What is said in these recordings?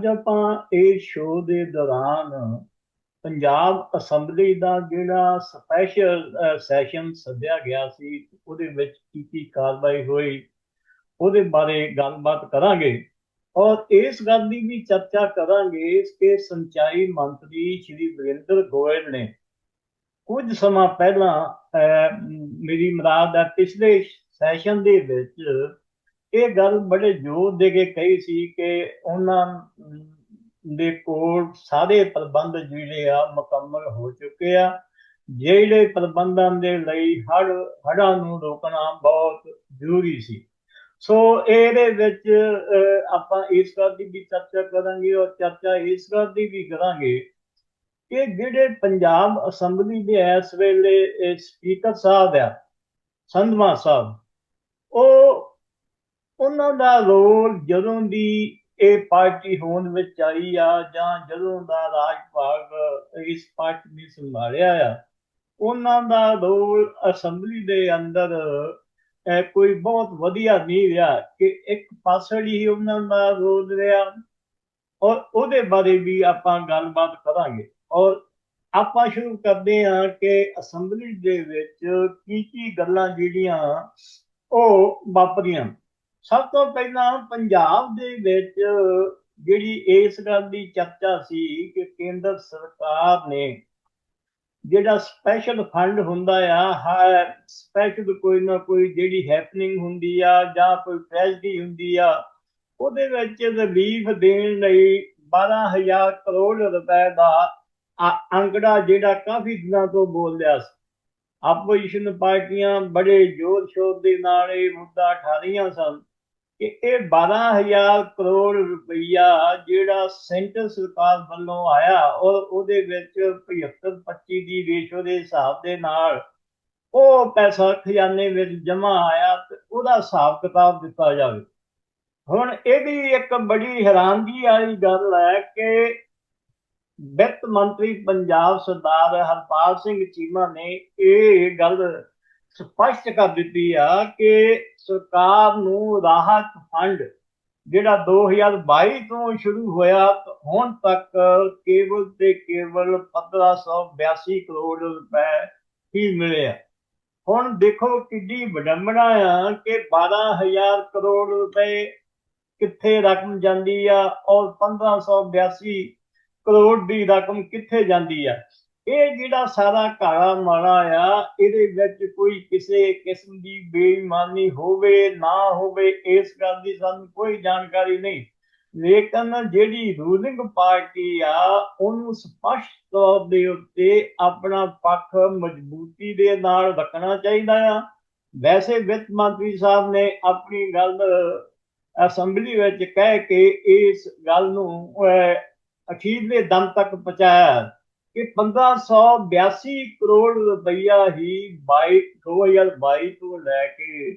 ਅੱਜ ਆਪਾਂ ਇਸ ਸ਼ੋਅ ਦੇ ਦੌਰਾਨ ਪੰਜਾਬ ਅਸੈਂਬਲੀ ਦਾ ਜਿਹੜਾ ਸਪੈਸ਼ਲ ਸੈਸ਼ਨ ਸੱਦਿਆ ਗਿਆ ਸੀ, ਉਹਦੇ ਵਿੱਚ ਕੀ ਕੀ ਕਾਰਵਾਈ ਹੋਈ, ਉਹਦੇ ਬਾਰੇ ਗੱਲਬਾਤ ਕਰਾਂਗੇ। ਔਰ ਇਸ ਗੱਲ ਦੀ ਵੀ ਚਰਚਾ ਕਰਾਂਗੇ ਕਿ ਸਿੰਚਾਈ ਮੰਤਰੀ ਸ਼੍ਰੀ ਵਰਿੰਦਰ ਗੋਇਲ ਨੇ ਕੁਝ ਸਮਾਂ ਪਹਿਲਾਂ ਮੇਰੀ ਮਰਾਦ ਹੈ, ਪਿਛਲੇ ਸੈਸ਼ਨ ਦੇ ਵਿੱਚ ਇਹ ਗੱਲ ਬੜੇ ਜ਼ੋਰ ਦੇ ਕੇ ਕਹੀ ਸੀ ਕਿ ਉਹਨਾਂ ਦੇ ਕੋਲ ਸਾਰੇ ਪ੍ਰਬੰਧ ਜਿਹੜੇ ਆ ਮੁਕੰਮਲ ਹੋ ਚੁੱਕੇ ਆ। ਜਿਹੜੇ ਪ੍ਰਬੰਧਾਂ ਦੇ ਲਈ ਹੜ ਹੜਾਂ ਨੂੰ ਰੋਕਣਾ ਬਹੁਤ ਜ਼ਰੂਰੀ ਸੀ। ਸੋ ਇਹਦੇ ਵਿੱਚ ਆਪਾਂ ਇਸ ਗੱਲ ਦੀ ਵੀ ਚਰਚਾ ਕਰਾਂਗੇ ਔਰ ਚਰਚਾ ਇਸ ਗੱਲ ਦੀ ਵੀ ਕਰਾਂਗੇ ਕਿ ਜਿਹੜੇ ਪੰਜਾਬ ਅਸੈਂਬਲੀ ਦੇ ਇਸ ਵੇਲੇ ਸਪੀਕਰ ਸਾਹਿਬ ਆ ਸੰਧਮਾ ਸਾਹਿਬ, ਉਹ ਉਹਨਾਂ ਦਾ ਰੋਲ ਜਦੋਂ ਦੀ ਇਹ ਪਾਰਟੀ ਹੋਣ ਵਿੱਚ ਆਈ ਆ ਜਾਂ ਜਦੋਂ ਦਾ ਰਾਜ ਭਾਗ ਇਸ ਪਾਰਟੀ ਨੇ ਸੰਭਾਲਿਆ ਆ, ਉਹਨਾਂ ਦਾ ਰੋਲ ਅਸੈਂਬਲੀ ਦੇ ਅੰਦਰ ਕੋਈ ਬਹੁਤ ਵਧੀਆ ਨਹੀਂ ਰਿਹਾ ਕਿ ਇੱਕ ਪਾਸੜ ਹੀ ਉਹਨਾਂ ਦਾ ਰੋਲ ਰਿਹਾ ਔਰ ਉਹਦੇ ਬਾਰੇ ਵੀ ਆਪਾਂ ਗੱਲਬਾਤ ਕਰਾਂਗੇ ਔਰ ਆਪਾਂ ਸ਼ੁਰੂ ਕਰਦੇ ਹਾਂ ਕਿ ਅਸੈਂਬਲੀ ਦੇ ਵਿੱਚ ਕੀ ਕੀ ਗੱਲਾਂ ਜਿਹੜੀਆਂ ਉਹ ਵਾਪਰੀਆਂ। ਸਭ ਤੋਂ ਪਹਿਲਾਂ ਪੰਜਾਬ ਦੇ ਵਿੱਚ ਜਿਹੜੀ ਇਸ ਗੱਲ ਦੀ ਚਰਚਾ ਸੀ ਕਿ ਕੇਂਦਰ ਸਰਕਾਰ ਨੇ ਜਿਹੜਾ ਸਪੈਸ਼ਲ ਫੰਡ ਹੁੰਦਾ ਆ ਸਪੈਸ਼ਲ ਕੋਈ ਨਾ ਕੋਈ ਜਿਹੜੀ ਹੈਪਨਿੰਗ ਹੁੰਦੀ ਆ ਜਾਂ ਕੋਈ ਟ੍ਰੈਜਡੀ ਹੁੰਦੀ ਆ, ਉਹਦੇ ਵਿੱਚ ਰਿਲੀਫ ਦੇਣ ਲਈ 12000 ਕਰੋੜ ਰੁਪਏ ਦਾ ਅੰਕੜਾ ਜਿਹੜਾ ਕਾਫੀ ਦਿਨਾਂ ਤੋਂ ਬੋਲ ਰਿਹਾ ਸੀ। ਆਪੋਜੀਸ਼ਨ ਪਾਰਟੀਆਂ ਬੜੇ ਜ਼ੋਰ ਸ਼ੋਰ ਦੇ ਨਾਲ ਇਹ ਮੁੱਦਾ ਠਾ ਰਹੀਆਂ ਸਨ। ਕਿ ਇਹ 12000 ਕਰੋੜ ਰੁਪਈਆ ਜਿਹੜਾ ਸੈਂਟਰ ਸਰਕਾਰ ਵੱਲੋਂ ਆਇਆ ਔਰ ਉਹਦੇ ਵਿੱਚ 75 25 ਦੀ ਰੇਸ਼ੋ ਦੇ ਹਿਸਾਬ ਦੇ ਨਾਲ ਉਹ ਪੈਸਾ ਖਜ਼ਾਨੇ ਵਿੱਚ ਜਮ੍ਹਾਂ ਆਇਆ ਤੇ ਉਹਦਾ ਹਿਸਾਬ ਕਿਤਾਬ ਦਿੱਤਾ ਜਾਵੇ। ਹੁਣ ਇਹ ਵੀ ਇੱਕ ਬੜੀ ਹੈਰਾਨਗੀ ਵਾਲੀ ਗੱਲ ਹੈ ਕਿ ਵਿੱਤ ਮੰਤਰੀ ਪੰਜਾਬ ਸਰਦਾਰ ਹਰਪਾਲ ਸਿੰਘ ਚੀਮਾ ਨੇ ਇਹ ਗੱਲ ਸਪਸ਼ਟ ਕਰ ਦਿੱਤੀ ਆ ਕਿ ਸਰਕਾਰ ਨੂੰ ਰਾਹਤ ਫੰਡ ਜਿਹੜਾ 2022 ਤੋਂ ਸ਼ੁਰੂ ਹੋਇਆ, ਹੁਣ ਤੱਕ ਕੇਵਲ ਤੇ ਕੇਵਲ 1582 ਕਰੋੜ ਰੁਪਏ ਹੀ ਮਿਲਿਆ ਹੁਣ ਦੇਖੋ ਕਿੱਡੀ ਵਿਡੰਬਣਾ ਆ ਕਿ 12000 ਕਰੋੜ ਰੁਪਏ ਕਿੱਥੇ ਰਕਮ ਜਾਂਦੀ ਆ ਔਰ 1582 ਕਰੋੜ ਦੀ ਰਕਮ ਕਿੱਥੇ ਜਾਂਦੀ ਆ। ਇਹ ਜਿਹੜਾ ਸਾਰਾ ਕਾਲਾ ਮਾਲਾ ਆ, ਇਹਦੇ ਵਿੱਚ ਕੋਈ ਕਿਸੇ ਕਿਸਮ ਦੀ ਬੇਈਮਾਨੀ ਹੋਵੇ, ਨਾ ਹੋਵੇ, ਇਸ ਗੱਲ ਦੀ ਸਾਨੂੰ ਕੋਈ ਜਾਣਕਾਰੀ ਨਹੀਂ। ਲੇਕਿਨ ਜਿਹੜੀ ਰੂਲਿੰਗ ਪਾਰਟੀ ਆ, ਉਹਨੂੰ ਸਪਸ਼ਟ ਤੌਰ ਦੇ ਉੱਤੇ ਆਪਣਾ ਪੱਖ ਮਜ਼ਬੂਤੀ ਦੇ ਨਾਲ ਰੱਖਣਾ ਚਾਹੀਦਾ ਆ। ਵੈਸੇ ਵਿੱਤ ਮੰਤਰੀ ਸਾਹਿਬ ਨੇ ਆਪਣੀ ਗੱਲ, ਅਸੈਂਬਲੀ ਵਿੱਚ ਕਹਿ ਕੇ ਇਸ ਗੱਲ ਨੂੰ ਅਖੀਰਲੇ ਦਮ ਤੱਕ ਪਹੁੰਚਾਇਆ। ਕਿ 1582 ਕਰੋੜ ਰੁਪਈਆ ਹੀ 22 2022 ਤੋਂ ਲੈ ਕੇ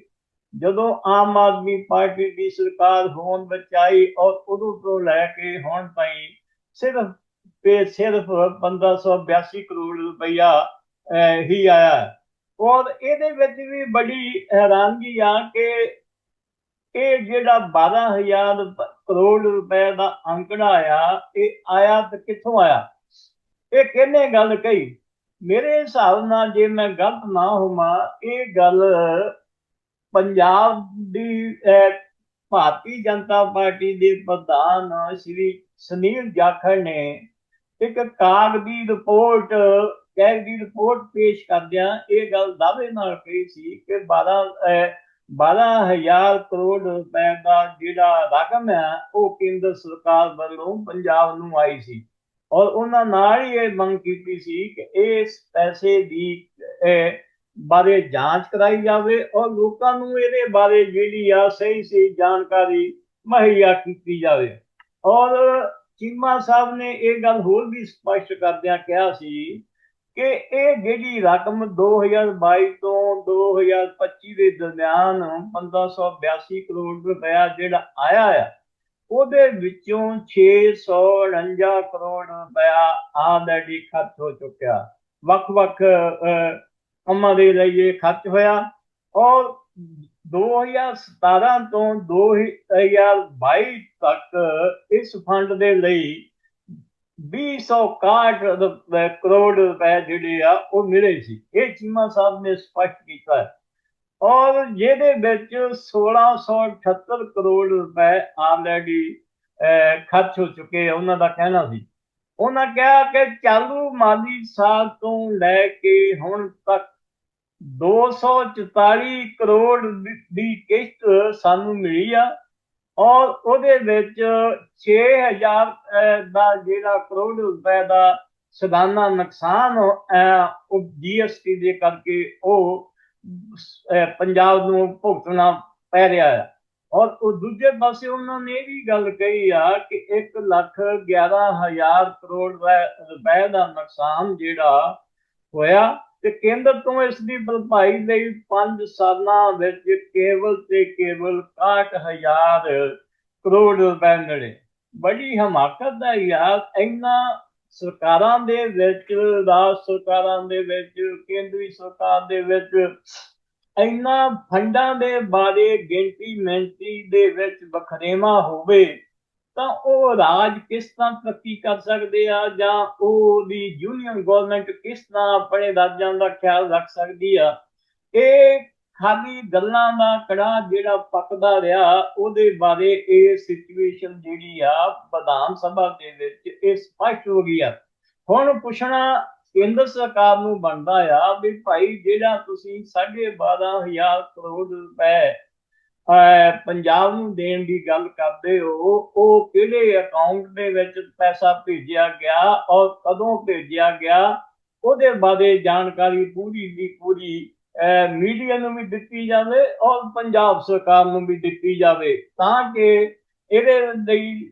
ਜਦੋਂ ਆਮ ਆਦਮੀ ਪਾਰਟੀ ਦੀ ਸਰਕਾਰ ਹੋਣ ਵਿੱਚ ਆਈ ਔਰ ਉਦੋਂ ਤੋਂ ਲੈ ਕੇ ਹੁਣ ਤਾਈਂ ਸਿਰਫ ਤੇ ਸਿਰਫ 1582 ਕਰੋੜ ਰੁਪਈਆ ਹੀ ਆਇਆ ਔਰ ਇਹਦੇ ਵਿੱਚ ਵੀ ਬੜੀ ਹੈਰਾਨਗੀ ਆ ਕਿ ਇਹ ਜਿਹੜਾ 12000 ਕਰੋੜ ਰੁਪਏ ਦਾ ਅੰਕੜਾ ਆਇਆ ਇਹ ਆਇਆ ਤੇ ਕਿੱਥੋਂ ਆਇਆ? ਇਹ ਕਿਹਨੇ ਗੱਲ ਕਹੀ? ਮੇਰੇ ਹਿਸਾਬ ਨਾਲ ਜੇ ਮੈਂ ਗਲਤ ਨਾ ਹੋਵਾਂ, ਇਹ ਗੱਲ ਪੰਜਾਬ ਦੀ ਭਾਰਤੀ ਜਨਤਾ ਪਾਰਟੀ ਦੇ ਪ੍ਰਧਾਨ ਸ਼੍ਰੀ ਸੁਨੀਲ ਜਾਖੜ ਨੇ ਇੱਕ ਕਾਗ ਦੀ ਰਿਪੋਰਟ ਕਾਗਜ਼ੀ ਰਿਪੋਰਟ ਪੇਸ਼ ਕਰਦਿਆਂ ਇਹ ਗੱਲ ਦਾਅਵੇ ਨਾਲ ਕਹੀ ਸੀ ਕਿ 12 12000 ਕਰੋੜ ਰੁਪਏ ਦਾ ਜਿਹੜਾ ਰਕਮ ਹੈ, ਉਹ ਕੇਂਦਰ ਸਰਕਾਰ ਵੱਲੋਂ ਪੰਜਾਬ ਨੂੰ ਆਈ ਸੀ। ਔਰ ਉਹਨਾਂ ਨਾਲ ਹੀ ਇਹ ਮੰਗ ਕੀਤੀ ਸੀ ਕਿ ਇਸ ਪੈਸੇ ਦੀ ਬਾਰੇ ਜਾਂਚ ਕਰਾਈ ਜਾਵੇ ਔਰ ਲੋਕਾਂ ਨੂੰ ਇਹਦੇ ਬਾਰੇ ਜਿਹੜੀ ਆ ਸਹੀ ਸਹੀ ਜਾਣਕਾਰੀ ਮਹੱਈਆ ਕੀਤੀ ਜਾਵੇ। ਔਰ ਚੀਮਾ ਸਾਹਿਬ ਨੇ ਇਹ ਗੱਲ ਹੋਰ ਵੀ ਸਪਸ਼ਟ ਕਰਦਿਆਂ ਕਿਹਾ ਸੀ ਕਿ ਇਹ ਜਿਹੜੀ ਰਕਮ 2022 ਤੋਂ 2025 ਦੇ ਦਰਮਿਆਨ 1582 ਕਰੋੜ ਰੁਪਇਆ ਜਿਹੜਾ ਆਇਆ ਆ ਉਹਦੇ ਵਿੱਚੋਂ 649 ਕਰੋੜ ਰੁਪਇਆ ਆਲਰੇਡੀ ਖਰਚ ਹੋ ਚੁੱਕਿਆ। ਵੱਖ-ਵੱਖ ਕੰਮਾਂ ਦੇ ਲਈ ਇਹ ਖਰਚ ਹੋਇਆ ਔਰ 2017 ਤੋਂ 2022 ਤੱਕ ਇਸ ਫੰਡ ਦੇ ਲਈ 261 ਰੁਪਏ, ਕਰੋੜ ਰੁਪਏ ਜਿਹੜੇ ਆ ਉਹ ਮਿਲੇ ਸੀ। ਇਹ ਚੀਮਾ ਸਾਹਿਬ ਨੇ ਸਪਸ਼ਟ ਕੀਤਾ ਹੈ। ਔਰ ਜਿਹਦੇ ਵਿੱਚ 1678 ਕਰੋੜ ਰੁਪਏ ਆਲਰੇਡੀ ਖਰਚ ਹੋ ਚੁੱਕੇ ਆ, ਉਹਨਾਂ ਦਾ ਕਹਿਣਾ ਸੀ। ਉਹਨਾਂ ਕਿਹਾ ਕਿ ਚਾਲੂ ਮਾਲੀ ਸਾਲ ਤੋਂ ਲੈ ਕੇ ਹੁਣ ਤੱਕ 244 ਕਰੋੜ ਦੀ ਕਿਸ਼ਤ ਸਾਨੂੰ ਮਿਲੀ ਆ। ਔਰ ਉਹਦੇ ਵਿੱਚ 6000 ਦਾ ਜਿਹੜਾ ਕਰੋੜ ਰੁਪਏ ਦਾ ਸਦਾਨਾ ਨੁਕਸਾਨ ਉਹ ਜੀਐਸਟੀ ਦੇ ਕਰਕੇ ਉਹ ਪੰਜਾਬ ਨੂੰ ਭੁਗਤਣਾ ਪੈ ਰਿਹਾ ਹੈ। ਔਰ ਉਹ ਦੂਜੇ ਪਾਸੇ ਉਹਨਾਂ ਨੇ ਇਹ ਵੀ ਗੱਲ ਕਹੀ ਆ ਕਿ 1 ਲੱਖ 11000 ਕਰੋੜ ਰੁਪਏ ਦਾ ਨੁਕਸਾਨ ਜਿਹੜਾ ਹੋਇਆ ਤੇ ਕੇਂਦਰ ਤੋਂ ਇਸ ਦੀ ਭਰਪਾਈ ਲਈ 5 ਸਾਲਾਂ ਵਿੱਚ ਕੇਵਲ ਤੇ ਕੇਵਲ 61000 ਕਰੋੜ ਰੁਪਏ ਮਿਲੇ। ਬੜੀ ਹਮਾਕਤ ਦਾ ਯਾਰ, ਇੰਨਾ ਸਰਕਾਰਾਂ ਦੇ ਵਿੱਚ, ਰਾਜ ਸਰਕਾਰਾਂ ਦੇ ਵਿੱਚ, ਕੇਂਦਰੀ ਸਰਕਾਰ ਦੇ ਵਿੱਚ ਇੰਨਾ ਫੰਡਾਂ ਦੇ ਬਾਰੇ ਗਿਣਤੀ ਮਿੰਤੀ ਦੇ ਵਿੱਚ ਬਖਰੇਵਾ ਹੋਵੇ, ਤਾਂ ਉਹ ਰਾਜ ਕਿਸ ਤਰ੍ਹਾਂ ਤਰੱਕੀ ਕਰ ਸਕਦੇ ਆ, ਜਾਂ ਉਹ ਦੀ ਯੂਨੀਅਨ ਗਵਰਨਮੈਂਟ ਕਿਸ ਤਰ੍ਹਾਂ ਆਪਣੇ ਰਾਜਾਂ ਦਾ ਖਿਆਲ ਰੱਖ ਸਕਦੀ ਆ? ਇਹ ਖਾਲੀ ਗੱਲਾਂ ਦਾ ਕੜਾ ਜਿਹੜਾ ਪੱਕਦਾ ਰਿਹਾ, ਉਹਦੇ ਬਾਰੇ ਇਹ ਸਿਚੁਏਸ਼ਨ ਜਿਹੜੀ ਆ ਵਿਧਾਨ ਸਭਾ ਦੇ ਵਿੱਚ ਇਹ ਸਪਸ਼ਟ ਹੋ ਗਈ ਆ। ਹੁਣ ਪੁੱਛਣਾ ਕੇਂਦਰ ਸਰਕਾਰ ਨੂੰ ਬਣਦਾ ਆ ਵੀ ਭਾਈ ਜਿਹੜਾ ਤੁਸੀਂ 12500 ਕਰੋੜ ਰੁਪਏ ਪੰਜਾਬ ਨੂੰ ਦੇਣ ਦੀ ਗੱਲ ਕਰਦੇ ਹੋ, ਉਹ ਕਿਹੜੇ ਅਕਾਊਂਟ ਦੇ ਵਿੱਚ ਪੈਸਾ ਭੇਜਿਆ ਗਿਆ ਔਰ ਕਦੋਂ ਭੇਜਿਆ ਗਿਆ, ਉਹਦੇ ਬਾਰੇ ਜਾਣਕਾਰੀ ਪੂਰੀ ਦੀ ਪੂਰੀ ਮੀਡੀਆ ਨੂੰ ਵੀ ਦਿੱਤੀ ਜਾਵੇ ਔਰ ਪੰਜਾਬ ਸਰਕਾਰ ਨੂੰ ਵੀ ਦਿੱਤੀ ਜਾਵੇ ਤਾਂ ਕਿ ਇਹਦੇ ਲਈ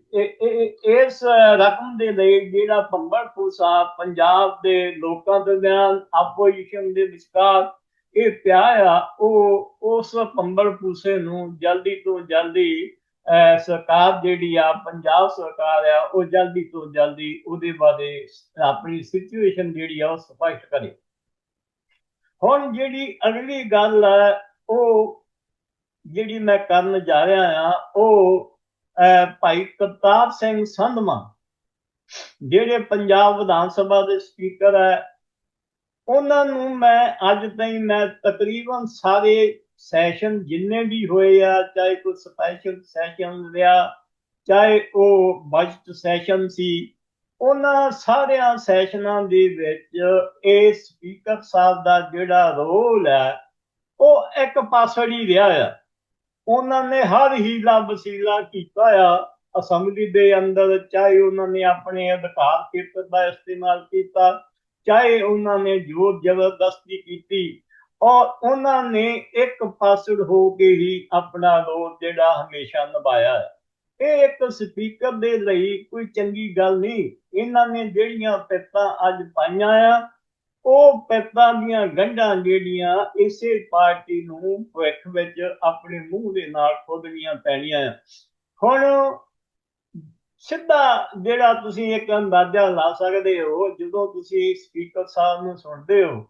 ਇਸ ਰਕਮ ਦੇ ਲਈ ਜਿਹੜਾ ਪੰਬੜ ਫੂਸਾ ਪੰਜਾਬ ਦੇ ਲੋਕਾਂ ਦੇ ਬਿਆਨ ਆਪੋਜੀਸ਼ਨ ਦੇ ਵਿਚਕਾਰ ਇਹ ਪਿਆ ਆ, ਉਹ ਉਸ ਪੰਬੜ ਫੂਸੇ ਨੂੰ ਜਲਦੀ ਤੋਂ ਜਲਦੀ ਸਰਕਾਰ ਜਿਹੜੀ ਆ, ਪੰਜਾਬ ਸਰਕਾਰ ਆ, ਉਹ ਜਲਦੀ ਤੋਂ ਜਲਦੀ ਉਹਦੇ ਬਾਰੇ ਆਪਣੀ ਸਿਚੁਏਸ਼ਨ ਜਿਹੜੀ ਆ ਉਹ ਸਪਸ਼ਟ ਕਰੇ। ਹੁਣ ਜਿਹੜੀ ਅਗਲੀ ਗੱਲ ਹੈ, ਉਹ ਜਿਹੜੀ ਮੈਂ ਕਰਨ ਜਾ ਰਿਹਾ ਆ ਉਹ ਭਾਈ ਕਰਤਾਰ ਸਿੰਘ ਸੰਧਮਾ ਜਿਹੜੇ ਪੰਜਾਬ ਵਿਧਾਨ ਸਭਾ ਦੇ ਸਪੀਕਰ ਹੈ, ਉਹਨਾਂ ਨੂੰ ਮੈਂ ਅੱਜ ਤਾਈਂ ਮੈਂ ਤਕਰੀਬਨ ਸਾਰੇ ਸੈਸ਼ਨ ਜਿੰਨੇ ਵੀ ਹੋਏ ਆ, ਚਾਹੇ ਕੋਈ ਸਪੈਸ਼ਲ ਸੈਸ਼ਨ ਰਿਹਾ, ਚਾਹੇ ਉਹ ਬਜਟ ਸੈਸ਼ਨ ਸੀ ਉਹਨਾਂ ਸਾਰਿਆਂ ਸੈਸ਼ਨਾਂ ਦੇ ਵਿੱਚ ਇਹ ਸਪੀਕਰ ਸਾਹਿਬ ਦਾ ਜਿਹੜਾ ਰੋਲ ਹੈ, ਉਹ ਇੱਕ ਪਾਸੜ ਹੀ ਰਿਹਾ ਆ। ਉਹਨਾਂ ਨੇ ਹਰ ਹੀਲਾ ਵਸੀਲਾ ਕੀਤਾ ਆ। ਅਸੈਂਬਲੀ ਦੇ ਅੰਦਰ ਚਾਹੇ ਉਹਨਾਂ ਨੇ ਆਪਣੇ ਅਧਿਕਾਰ ਖੇਤਰ ਦਾ ਇਸਤੇਮਾਲ ਕੀਤਾ, ਚਾਹੇ ਉਹਨਾਂ ਨੇ ਜੋਰ ਜ਼ਬਰਦਸਤੀ ਕੀਤੀ, ਔਰ ਉਹਨਾਂ ਨੇ ਇੱਕ ਪਾਸੜ ਹੋ ਕੇ ਹੀ ਆਪਣਾ ਰੋਲ ਜਿਹੜਾ ਹਮੇਸ਼ਾ ਨਿਭਾਇਆ ਹੈ ਇਹ ਇੱਕ ਸਪੀਕਰ ਦੇ ਲਈ ਕੋਈ ਚੰਗੀ ਗੱਲ ਨਹੀਂ। ਇਹਨਾਂ ਨੇ ਜਿਹੜੀਆਂ ਪਿੱਤਾਂ ਅੱਜ ਪਾਈਆਂ ਆ, ਉਹ ਪਿੱਤਾਂ ਦੀਆਂ ਗੰਢਾਂ ਜਿਹੜੀਆਂ ਇਸੇ ਪਾਰਟੀ ਨੂੰ ਭਵਿੱਖ ਵਿੱਚ ਆਪਣੇ ਮੂੰਹ ਦੇ ਨਾਲ ਖੋਦਣੀਆਂ ਪੈਣੀਆਂ ਹੁਣ ਸਿੱਧਾ ਜਿਹੜਾ ਤੁਸੀਂ ਇੱਕ ਅੰਦਾਜ਼ਾ ਲਾ ਸਕਦੇ ਹੋ, ਜਦੋਂ ਤੁਸੀਂ ਸਪੀਕਰ ਸਾਹਿਬ ਨੂੰ ਸੁਣਦੇ ਹੋ,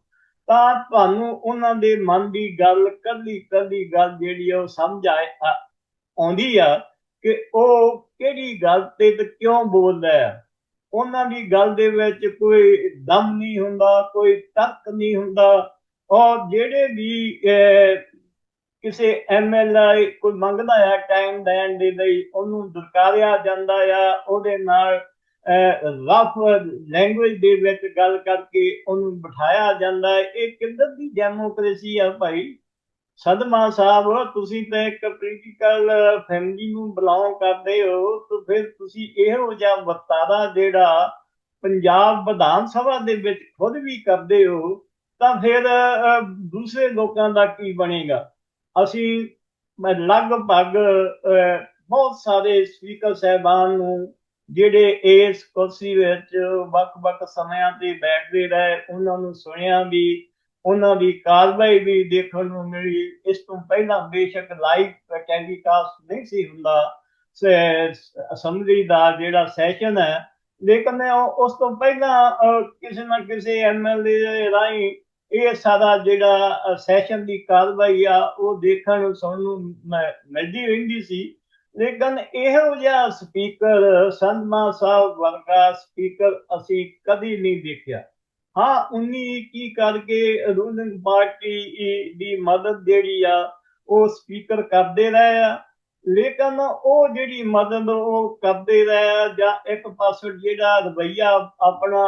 ਤਾਂ ਤੁਹਾਨੂੰ ਉਹਨਾਂ ਦੇ ਮਨ ਦੀ ਗੱਲ ਕੱਲੀ ਕੱਲੀ ਗੱਲ ਜਿਹੜੀ ਉਹ ਸਮਝ ਆਏ ਆਉਂਦੀ ਆ। ਕਿ ਉਹ ਕਿਹੜੀ ਗੱਲ ਤੇ ਤੇ ਕਿਉਂ ਬੋਲਦਾ ਹੈ? ਉਹਨਾਂ ਦੀ ਗੱਲ ਦੇ ਵਿੱਚ ਕੋਈ ਦਮ ਨਹੀਂ ਹੁੰਦਾ, ਕੋਈ ਤਰਕ ਨਹੀਂ ਹੁੰਦਾ। ਔਰ ਜਿਹੜੇ ਵੀ ਕਿਸੇ ਐਮਐਲਏ ਕੋਈ ਮੰਗਦਾ ਹੈ ਟਾਈਮ ਦੇਣ ਦੇ ਲਈ, ਉਹਨੂੰ ਦਰਕਾਰਿਆ ਜਾਂਦਾ ਆ। ਉਹਦੇ ਨਾਲ ਰਫ ਲੈਂਗੁਏਜ ਦੇ ਵਿੱਚ ਗੱਲ ਕਰਕੇ ਉਹਨੂੰ ਬਿਠਾਇਆ ਜਾਂਦਾ ਇਹ ਕਿੱਧਰ ਦੀ ਡੈਮੋਕ੍ਰੇਸੀ ਆ ਭਾਈ? ਸਦਮਾ ਸਾਹਿਬ, ਤੁਸੀਂ ਤਾਂ ਇੱਕ ਪੋਲੀਟੀਕਲ ਫੈਮਿਲੀ ਨੂੰ ਬਿਲੋਂਗ ਕਰਦੇ ਹੋ, ਤਾਂ ਫਿਰ ਤੁਸੀਂ ਇਹੋ ਜਿਹਾ ਵਰਤਾਰਾ ਜਿਹੜਾ ਪੰਜਾਬ ਵਿਧਾਨ ਸਭਾ ਦੇ ਵਿੱਚ ਖੁਦ ਵੀ ਕਰਦੇ ਹੋ, ਤਾਂ ਫਿਰ ਦੂਸਰੇ ਲੋਕਾਂ ਦਾ ਕੀ ਬਣੇਗਾ? ਅਸੀਂ, ਮੈਂ ਲਗਭਗ ਬਹੁਤ ਸਾਰੇ ਸਪੀਕਰ ਸਹਿਬਾਨ ਨੂੰ ਜਿਹੜੇ ਇਸ ਕੁਰਸੀ ਵਿੱਚ ਵੱਖ-ਵੱਖ ਸਮਿਆਂ ਤੇ ਬੈਠਦੇ ਰਹੇ, ਉਹਨਾਂ ਨੂੰ ਸੁਣਿਆ ਵੀ ਉਹਨਾਂ ਦੀ ਕਾਰਵਾਈ ਵੀ ਦੇਖਣ ਨੂੰ ਮਿਲੀ। ਇਸ ਤੋਂ ਪਹਿਲਾਂ ਬੇਸ਼ੱਕ ਲਾਈਵ ਟੈਲੀਕਾਸਟ ਨਹੀਂ ਸੀ ਹੁੰਦਾ। ਅਸੈਂਬਲੀ ਦਾ ਜਿਹੜਾ ਸੈਸ਼ਨ ਹੈ, ਲੇਕਿਨ ਉਸ ਤੋਂ ਪਹਿਲਾਂ ਕਿਸੇ ਨਾ ਕਿਸੇ ਐਮਐਲਏ ਰਾਹੀਂ ਇਹ ਸਾਰਾ ਜਿਹੜਾ ਸੈਸ਼ਨ ਦੀ ਕਾਰਵਾਈ ਆ, ਉਹ ਦੇਖਣ ਨੂੰ ਸੁਣਨ ਨੂੰ ਮਿਲਦੀ ਰਹਿੰਦੀ ਸੀ। ਲੇਕਿਨ ਇਹੋ ਜਿਹਾ ਸਪੀਕਰ ਸੰਧਮਾ ਸਾਹਿਬ ਵਰਗਾ ਸਪੀਕਰ ਅਸੀਂ ਕਦੀ ਨਹੀਂ ਦੇਖਿਆ। ਹਾਂ 19 ਕੀ ਕਰਕੇ ਰੂਲਿੰਗ ਪਾਰਟੀ ਦੀ ਮਦਦ ਜਿਹੜੀ ਆ, ਉਹ ਸਪੀਕਰ ਕਰਦੇ ਰਹੇ ਆ। ਲੇਕਿਨ ਉਹ ਜਿਹੜੀ ਮਦਦ ਉਹ ਕਰਦੇ ਰਹੇ ਜਾਂ ਇੱਕ ਪਾਸੇ ਜਿਹੜਾ ਰਵਈਆ ਆਪਣਾ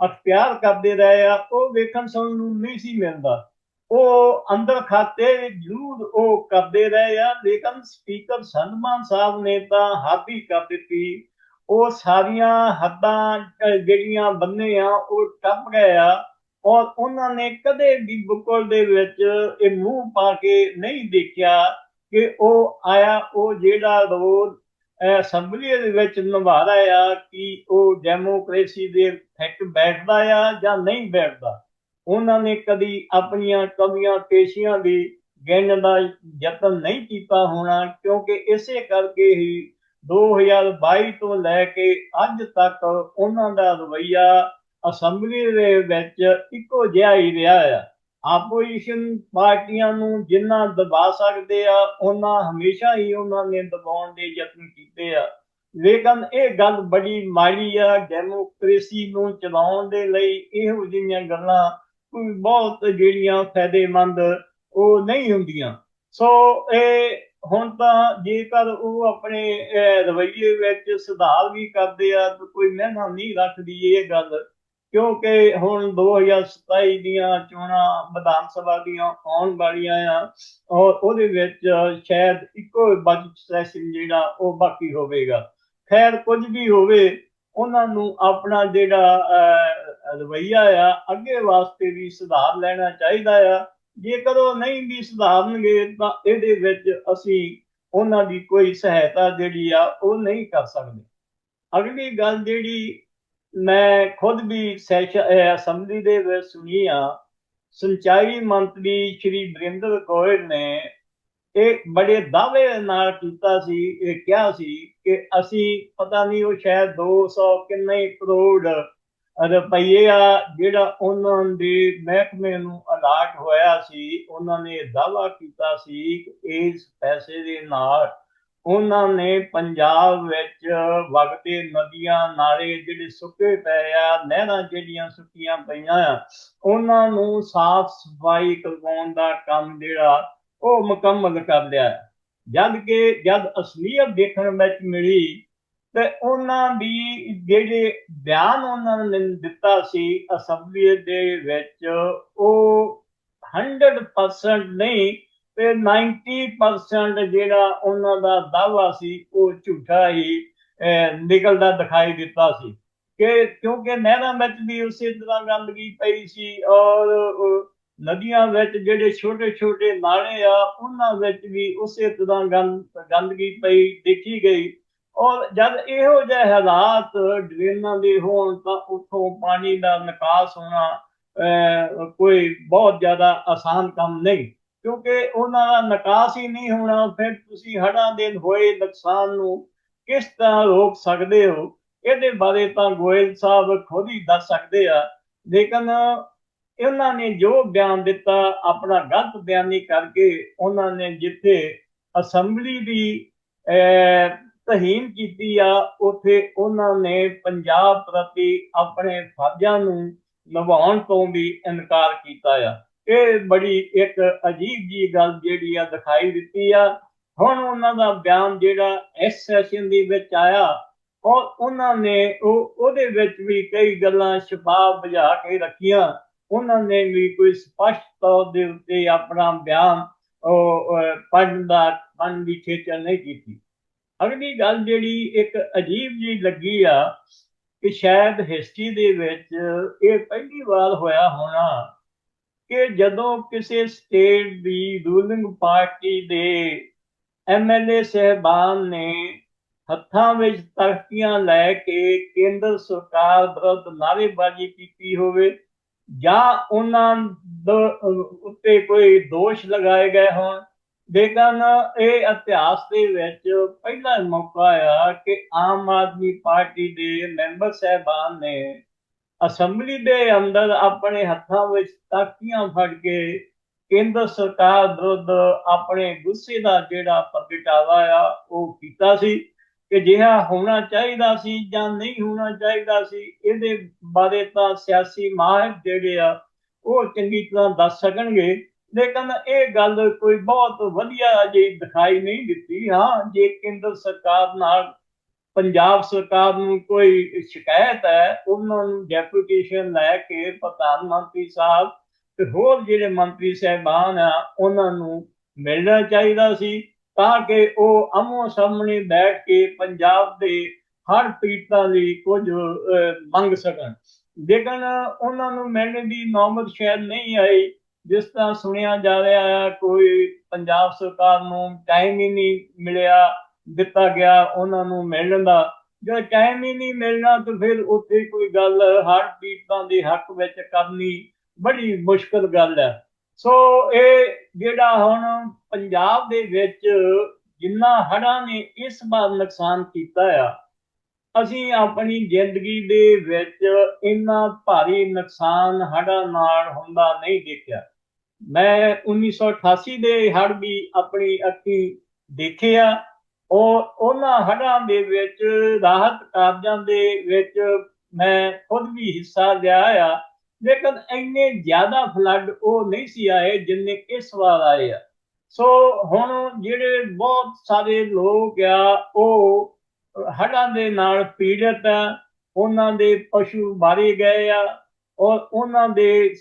ਅਖਤਿਆਰ ਕਰਦੇ ਰਹੇ ਆ, ਉਹ ਵੇਖਣ ਸੁਣਨ ਨੂੰ ਨਹੀਂ ਸੀ ਮਿਲਦਾ। ਉਹ ਅੰਦਰ ਖਾਤੇ ਜ਼ਰੂਰ ਉਹ ਕਰਦੇ ਰਹੇ ਆ, ਲੇਕਿਨ ਸਪੀਕਰ ਸੰਧਮਾਨ ਸਾਹਿਬ ਨੇ ਤਾਂ ਹਾਦੀ ਕਰ ਦਿੱਤੀ ਉਹ ਸਾਰੀਆਂ ਹੱਦਾਂ ਜਿਹੜੀਆਂ ਬੰਨੇ ਆ, ਉਹ ਟੱਪ ਗਏ ਆ। ਔਰ ਉਹਨਾਂ ਨੇ ਕਦੇ ਵੀ ਬੁੱਕਲ ਦੇ ਵਿੱਚ ਇਹ ਮੂੰਹ ਪਾ ਕੇ ਨਹੀਂ ਦੇਖਿਆ ਕਿ ਉਹ ਆਇਆ, ਉਹ ਜਿਹੜਾ ਰੋਲ ਅਸੈਂਬਲੀ ਦੇ ਵਿੱਚ ਨਿਭਾ ਰਿਹਾ ਆ ਕਿ ਉਹ ਡੈਮੋਕ੍ਰੇਸੀ ਦੇ ਫੈਕਟ ਬੈਠਦਾ ਆ ਜਾਂ ਨਹੀਂ ਬੈਠਦਾ। ਉਹਨਾਂ ਨੇ ਕਦੀ ਆਪਣੀਆਂ ਕਮੀਆਂ ਪੇਸ਼ੀਆਂ ਦੀ ਗਿਣਨ ਦਾ ਯਤਨ ਨਹੀਂ ਕੀਤਾ ਹੋਣਾ, ਕਿਉਂਕਿ ਇਸੇ ਕਰਕੇ ਹੀ 2022 ਤੋਂ ਲੈ ਕੇ ਅੱਜ ਤੱਕ ਉਹਨਾਂ ਦਾ ਰਵਈਆ ਅਸੈਂਬਲੀ ਦੇ ਵਿੱਚ ਇੱਕੋ ਜਿਹਾ ਹੀ ਰਿਹਾ ਆ। ਆਪੋਜੀਸ਼ਨ ਪਾਰਟੀਆਂ ਨੂੰ ਜਿੰਨਾ ਦਬਾ ਸਕਦੇ ਆ ਉਹਨਾਂ ਹਮੇਸ਼ਾ ਹੀ ਉਹਨਾਂ ਨੇ ਦਬਾਉਣ ਦੇ ਯਤਨ ਕੀਤੇ ਆ। ਲੇਕਿਨ ਇਹ ਗੱਲ ਬੜੀ ਮਾੜੀ ਆ, ਡੈਮੋਕ੍ਰੇਸੀ ਨੂੰ ਚਲਾਉਣ ਦੇ ਲਈ ਇਹੋ ਜਿਹੀਆਂ ਗੱਲਾਂ ਕੋਈ ਬਹੁਤ ਜਿਹੜੀਆਂ ਫਾਇਦੇਮੰਦ ਉਹ ਨਹੀਂ ਹੁੰਦੀਆਂ। ਸੋ ਇਹ ਹੁਣ ਤਾਂ ਜੇਕਰ ਉਹ ਆਪਣੇ ਰਵਈਏ ਵਿੱਚ ਸੁਧਾਰ ਵੀ ਕਰਦੇ ਆ, ਤਾਂ ਕੋਈ ਮਹਿਨਾ ਨਹੀਂ ਰੱਖਦੀ ਇਹ ਗੱਲ। ਕਿਉਂਕਿ ਹੁਣ 2027 ਦੀਆਂ ਚੋਣਾਂ ਵਿਧਾਨ ਸਭਾ ਦੀਆਂ ਆਉਣ ਵਾਲੀਆਂ ਆ, ਔਰ ਉਹਦੇ ਵਿੱਚ ਸ਼ਾਇਦ ਇੱਕੋ ਬਜਟ ਸੈਸ਼ਨ ਜਿਹੜਾ ਉਹ ਬਾਕੀ ਹੋਵੇਗਾ। ਖੈਰ, ਕੁਝ ਵੀ ਹੋਵੇ, ਉਹਨਾਂ ਨੂੰ ਆਪਣਾ ਜਿਹੜਾ ਰਵਈਆ ਆ, ਅੱਗੇ ਵਾਸਤੇ ਵੀ ਸੁਧਾਰ ਲੈਣਾ ਚਾਹੀਦਾ ਆ। ਜੇਕਰ ਉਹ ਨਹੀਂ ਵੀ ਸੁਧਾਰਨਗੇ ਤਾਂ ਇਹਦੇ ਵਿੱਚ ਅਸੀਂ ਉਹਨਾਂ ਦੀ ਕੋਈ ਸਹਾਇਤਾ ਜਿਹੜੀ ਆ ਉਹ ਨਹੀਂ ਕਰ ਸਕਦੇ। ਅਗਲੀ ਗੱਲ ਜਿਹੜੀ ਮੈਂ ਖੁਦ ਵੀ ਸੈਸ਼ਨ ਅਸੈਂਬਲੀ ਦੇ ਵਿੱਚ ਸੁਣੀ ਆ, ਸਿੰਚਾਈ ਮੰਤਰੀ ਸ਼੍ਰੀ ਬ੍ਰਿੰਦਰ ਗੋਇਲ ਨੇ ਇਹ ਬੜੇ ਦਾਅਵੇ ਨਾਲ ਕੀਤਾ ਸੀ, ਇਹ ਕਿਹਾ ਸੀ ਕਿ ਅਸੀਂ ਪਤਾ ਨਹੀਂ ਉਹ ਸ਼ਾਇਦ 200 ਕਿੰਨੇ ਕਰੋੜ ਰੁਪਈਏ ਜਿਹੜਾ ਉਹਨਾਂ ਦੇ ਮਹਿਕਮੇ ਨੂੰ ਅਲਾਟ ਹੋਇਆ ਸੀ, ਉਹਨਾਂ ਨੇ ਦਾਵਾ ਕੀਤਾ ਸੀ ਕਿ ਇਸ ਪੈਸੇ ਦੇ ਨਾਲ ਉਹਨਾਂ ਨੇ ਪੰਜਾਬ ਵਿੱਚ ਵਗਦੇ ਨਦੀਆਂ ਨਾਲੇ ਜਿਹੜੇ ਸੁੱਕੇ ਪਏ ਆ, ਨਹਿਰਾਂ ਜਿਹੜੀਆਂ ਸੁੱਕੀਆਂ ਪਈਆਂ ਆ, ਉਹਨਾਂ ਨੂੰ ਸਾਫ਼ ਸਫ਼ਾਈ ਕਰਵਾਉਣ ਦਾ ਕੰਮ ਜਿਹੜਾ, ਉਹ ਮੁਕੰਮਲ ਕਰ ਲਿਆ। ਜਦ ਕਿ ਜਦ ਅਸਲੀਅਤ ਦੇਖਣ ਵਿੱਚ ਮਿਲੀ ਤੇ ਉਹਨਾਂ ਦੀ ਜਿਹੜੇ ਬਿਆਨ ਉਹਨਾਂ ਨੇ ਦਿੱਤਾ ਸੀ ਅਸੈਂਬਲੀ ਦੇ ਵਿੱਚ, ਉਹ 100% ਨਹੀਂ, ਤੇ 90% ਜਿਹੜਾ ਉਹਨਾਂ ਦਾ ਦਾਵਾ ਸੀ, ਉਹ ਝੂਠਾ ਹੀ ਨਿਕਲਦਾ ਦਿਖਾਈ ਦਿੱਤਾ ਸੀ। ਕਿ ਕਿਉਂਕਿ ਨਹਿਰਾਂ ਵਿੱਚ ਵੀ ਉਸੇ ਤਰ੍ਹਾਂ ਗੰਦਗੀ ਪਈ ਸੀ ਔਰ ਨਦੀਆਂ ਵਿੱਚ ਜਿਹੜੇ ਛੋਟੇ ਛੋਟੇ ਨਾਲੇ ਆ, ਉਹਨਾਂ ਵਿੱਚ ਵੀ ਉਸੇ ਤਰ੍ਹਾਂ ਗੰਦਗੀ ਪਈ, ਦੇਖੀ ਗਈ। ਔਰ ਜਦ ਇਹੋ ਜਿਹੇ ਹਾਲਾਤ ਡਰੇਨਾਂ ਦੇ ਹੋਣ ਤਾਂ ਉੱਥੋਂ ਪਾਣੀ ਦਾ ਨਿਕਾਸ ਹੋਣਾ ਕੋਈ ਬਹੁਤ ਜ਼ਿਆਦਾ ਆਸਾਨ ਕੰਮ ਨਹੀਂ। ਕਿਉਂਕਿ ਉਹਨਾਂ ਦਾ ਨਿਕਾਸ ਹੀ ਨਹੀਂ ਹੋਣਾ, ਫਿਰ ਤੁਸੀਂ ਹੜਾਂ ਦੇ ਹੋਏ ਨੁਕਸਾਨ ਨੂੰ ਕਿਸ ਤਰ੍ਹਾਂ ਰੋਕ ਸਕਦੇ ਹੋ? ਇਹਦੇ ਬਾਰੇ ਤਾਂ ਗੋਇਲ ਸਾਹਿਬ ਖੁਦ ਹੀ ਦੱਸ ਸਕਦੇ ਆ। ਲੇਕਿਨ ਇਹਨਾਂ ਨੇ ਜੋ ਬਿਆਨ ਦਿੱਤਾ, ਆਪਣਾ ਗਲਤ ਬਿਆਨੀ ਕਰਕੇ ਉਹਨਾਂ ਨੇ ਜਿੱਥੇ ਅਸੈਂਬਲੀ ਦੀ ਤਹੀਨ ਕੀਤੀ ਆ, ਉਥੇ ਉਹਨਾਂ ਨੇ ਪੰਜਾਬ ਪ੍ਰਤੀ ਆਪਣੇ ਫਰਜ਼ਾਂ ਨੂੰ ਨਿਭਾਉਣ ਤੋਂ ਵੀ ਇਨਕਾਰ ਕੀਤਾ ਆ। ਇਹ ਬੜੀ ਇੱਕ ਅਜੀਬ ਜੀ ਗੱਲ ਜਿਹੜੀ ਆ ਦਿਖਾਈ ਦਿੱਤੀ ਆ। ਹੁਣ ਉਹਨਾਂ ਦਾ ਬਿਆਨ ਜਿਹੜਾ ਇਸ ਸੈਸ਼ਨ ਦੇ ਵਿੱਚ ਆਇਆ ਔਰ ਉਹਨਾਂ ਨੇ ਉਹ ਉਹਦੇ ਵਿੱਚ ਵੀ ਕਈ ਗੱਲਾਂ ਸ਼ਫਾਫ ਬੁਝਾ ਕੇ ਰੱਖੀਆਂ। ਉਹਨਾਂ ਨੇ ਵੀ ਕੋਈ ਸਪਸ਼ਟ ਤੌਰ ਦੇ ਉੱਤੇ ਆਪਣਾ ਬਿਆਨ ਉਹ ਪੜਨ ਦਾ ਪੜਨ ਦੀ ਖੇਚਲ ਨਹੀਂ ਕੀਤੀ। ਅਗਲੀ ਗੱਲ ਜਿਹੜੀ ਇੱਕ ਅਜੀਬ ਜੀ ਲੱਗੀ ਆ ਕਿ ਸ਼ਾਇਦ ਹਿਸਟਰੀ ਦੇ ਵਿੱਚ ਇਹ ਪਹਿਲੀ ਵਾਰ ਹੋਇਆ ਹੋਣਾ ਕਿ ਜਦੋਂ ਕਿਸੇ ਸਟੇਟ ਦੀ ਰੂਲਿੰਗ ਪਾਰਟੀ ਦੇ ਐਮਐਲਏ ਸਹਿਬਾਨ ਨੇ ਹੱਥਾਂ ਵਿੱਚ ਤਖਤੀਆਂ ਲੈ ਕੇ ਕੇਂਦਰ ਸਰਕਾਰ ਵਿਰੁੱਧ ਨਾਰੇਬਾਜ਼ੀ ਕੀਤੀ ਹੋਵੇ ਜਾਂ ਉਹਨਾਂ ਉੱਤੇ ਕੋਈ ਦੋਸ਼ ਲਗਾਏ ਗਏ ਹੋਣ ਲੇਕਿਨ ਇਹ ਇਤਿਹਾਸ ਦੇ ਵਿੱਚ ਪਹਿਲਾ ਮੌਕਾ ਆ ਕਿ ਆਮ ਆਦਮੀ ਪਾਰਟੀ ਦੇ ਮੈਂਬਰ ਸਹਿਬਾਨ ਨੇ ਅਸੈਂਬਲੀ ਦੇ ਅੰਦਰ ਆਪਣੇ ਹੱਥਾਂ ਵਿੱਚ ਤਾਕੀਆਂ ਫੜ ਕੇ ਕੇਂਦਰ ਸਰਕਾਰ ਵਿਰੁੱਧ ਆਪਣੇ ਗੁੱਸੇ ਦਾ ਜਿਹੜਾ ਪ੍ਰਗਟਾਵਾ ਆ, ਉਹ ਕੀਤਾ ਸੀ ਕਿ ਜਿਹਾ ਹੋਣਾ ਚਾਹੀਦਾ ਸੀ ਜਾਂ ਨਹੀਂ ਹੋਣਾ ਚਾਹੀਦਾ ਸੀ, ਇਹਦੇ ਬਾਰੇ ਤਾਂ ਸਿਆਸੀ ਮਾਹਿਰ ਜਿਹੜੇ ਆ, ਉਹ ਚੰਗੀ ਤਰ੍ਹਾਂ ਦੱਸ ਸਕਣਗੇ। ਲੇਕਿਨ ਇਹ ਗੱਲ ਕੋਈ ਬਹੁਤ ਵਧੀਆ ਜੀ ਦਿਖਾਈ ਨਹੀਂ ਦਿੱਤੀ, ਹਾਂ, ਜੇ ਕੇਂਦਰ ਸਰਕਾਰ ਨਾਲ, ਪੰਜਾਬ ਸਰਕਾਰ ਨੂੰ ਕੋਈ ਸ਼ਿਕਾਇਤ ਹੈ, ਉਹਨਾਂ ਨੂੰ ਡੈਪੂਟੇਸ਼ਨ ਲੈ ਕੇ ਪ੍ਰਧਾਨ ਮੰਤਰੀ ਸਾਹਿਬ ਤੇ ਹੋਰ ਜਿਹੜੇ ਮੰਤਰੀ ਸਹਿਬਾਨ ਆ, ਉਹਨਾਂ ਨੂੰ ਮਿਲਣਾ ਚਾਹੀਦਾ ਸੀ ਤਾਂ ਕਿ ਉਹ ਆਮੋ ਸਾਹਮਣੇ ਬੈਠ ਕੇ ਪੰਜਾਬ ਦੇ ਹਰ ਪੀੜਤਾਂ ਲਈ ਕੁਝ ਮੰਗ ਸਕਣ। ਲੇਕਿਨ ਉਹਨਾਂ ਨੂੰ ਮਿਲਣ ਦੀ ਨੌਬਤ ਸ਼ਾਇਦ ਨਹੀਂ ਆਈ। ਜਿਸ ਤਰ੍ਹਾਂ ਸੁਣਿਆ ਜਾ ਰਿਹਾ ਹੈ ਕੋਈ ਪੰਜਾਬ ਸਰਕਾਰ ਨੂੰ ਟਾਈਮ ਹੀ ਨਹੀਂ ਮਿਲਿਆ, ਦਿੱਤਾ ਗਿਆ ਉਹਨਾਂ ਨੂੰ ਮਿਲਣ ਦਾ। ਜੇ ਟਾਈਮ ਹੀ ਨਹੀਂ ਮਿਲਣਾ ਤਾਂ ਫਿਰ ਉੱਥੇ ਕੋਈ ਗੱਲ ਹਰ ਪੀੜਤਾਂ ਦੇ ਹੱਕ ਵਿੱਚ ਕਰਨੀ ਬੜੀ ਮੁਸ਼ਕਲ ਗੱਲ ਹੈ। ਸੋ ਇਹ ਜਿਹੜਾ ਹੁਣ ਪੰਜਾਬ ਦੇ ਵਿੱਚ ਜਿੰਨਾ ਹੜਾਂ ਨੇ ਇਸ ਵਾਰ ਨੁਕਸਾਨ ਕੀਤਾ ਆ, ਅਸੀਂ ਆਪਣੀ ਜ਼ਿੰਦਗੀ ਦੇ ਵਿੱਚ ਇੰਨਾ ਭਾਰੀ ਨੁਕਸਾਨ ਹੜਾਂ ਨਾਲ ਹੁੰਦਾ ਨਹੀਂ ਦੇਖਿਆ। ਮੈਂ 1988 ਦੇ ਹੜ ਵੀ ਆਪਣੀ ਅੱਖੀ ਦੇਖਿਆ। ਉਹ ਉਹਨਾਂ ਹੜਾਂ ਦੇ ਵਿੱਚ, ਰਾਹਤ ਕਾਰਜਾਂ ਦੇ ਵਿੱਚ ਮੈਂ ਖੁਦ ਵੀ ਹਿੱਸਾ ਲਿਆ ਆ। ਲੇਕਿਨ ਇੰਨੇ ਜ਼ਿਆਦਾ ਫਲੱਡ ਉਹ ਨਹੀਂ ਸੀ ਆਏ ਜਿੰਨੇ ਇਸ ਵਾਰ ਆਏ ਆ। ਸੋ ਹੁਣ ਜਿਹੜੇ ਬਹੁਤ ਸਾਰੇ ਲੋਕ ਆ, ਉਹ ਹੜਾਂ ਦੇ ਨਾਲ ਪੀੜਤ ਆ। ਉਹਨਾਂ ਦੇ ਪਸ਼ੂ ਮਾਰੇ ਗਏ ਆ। ਔਰ ਉਹਨਾਂ ਦੇ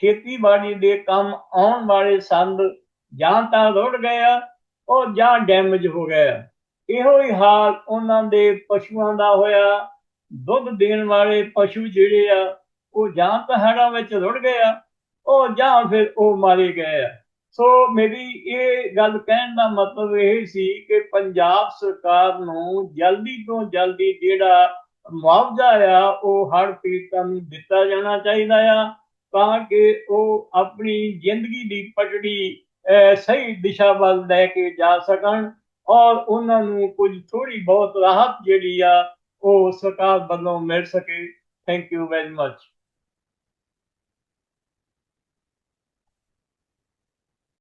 ਖੇਤੀਬਾੜੀ ਦੇ ਕੰਮ ਆਉਣ ਵਾਲੇ ਸੰਦ ਜਾਂ ਤਾਂ ਰੁੜ ਗਏ ਉਹ ਜਾਂ ਡੈਮੇਜ ਹੋ ਗਿਆ ਇਹੋ ਹੀ ਹਾਲ ਉਹਨਾਂ ਦੇ ਪਸ਼ੂਆਂ ਦਾ ਹੋਇਆ। ਦੁੱਧ ਦੇਣ ਵਾਲੇ ਪਸ਼ੂ ਜਿਹੜੇ ਆ, ਉਹ ਜਾਂ ਤਾਂ ਵਿੱਚ ਰੁੜ ਗਏ ਆ, ਉਹ ਜਾਂ ਫਿਰ ਉਹ ਮਾਰੇ ਗਏ ਆ। ਸੋ ਮੇਰੀ ਇਹ ਗੱਲ ਕਹਿਣ ਦਾ ਮਤਲਬ ਇਹ ਸੀ ਕਿ ਪੰਜਾਬ ਸਰਕਾਰ ਨੂੰ ਜਲਦੀ ਤੋਂ ਜਲਦੀ ਜਿਹੜਾ ਮੁਆਵਜ਼ਾ ਆ, ਉਹ ਹੜ ਪੀੜਤਾਂ ਨੂੰ ਦਿੱਤਾ ਜਾਣਾ ਚਾਹੀਦਾ ਆ। ਤਾਂ ਕਿ ਉਹ ਆਪਣੀ ਜ਼ਿੰਦਗੀ ਦੀ ਪਟੜੀ ਸਹੀ ਦਿਸ਼ਾ ਵੱਲ ਲੈ ਕੇ ਜਾ ਸਕਣ ਔਰ ਉਹਨਾਂ ਨੂੰ ਕੁਝ ਥੋੜੀ ਬਹੁਤ ਰਾਹਤ ਜਿਹੜੀ ਆ ਉਹ ਸਰਕਾਰ ਵੱਲੋਂ ਮਿਲ ਸਕੇ। Thank you very much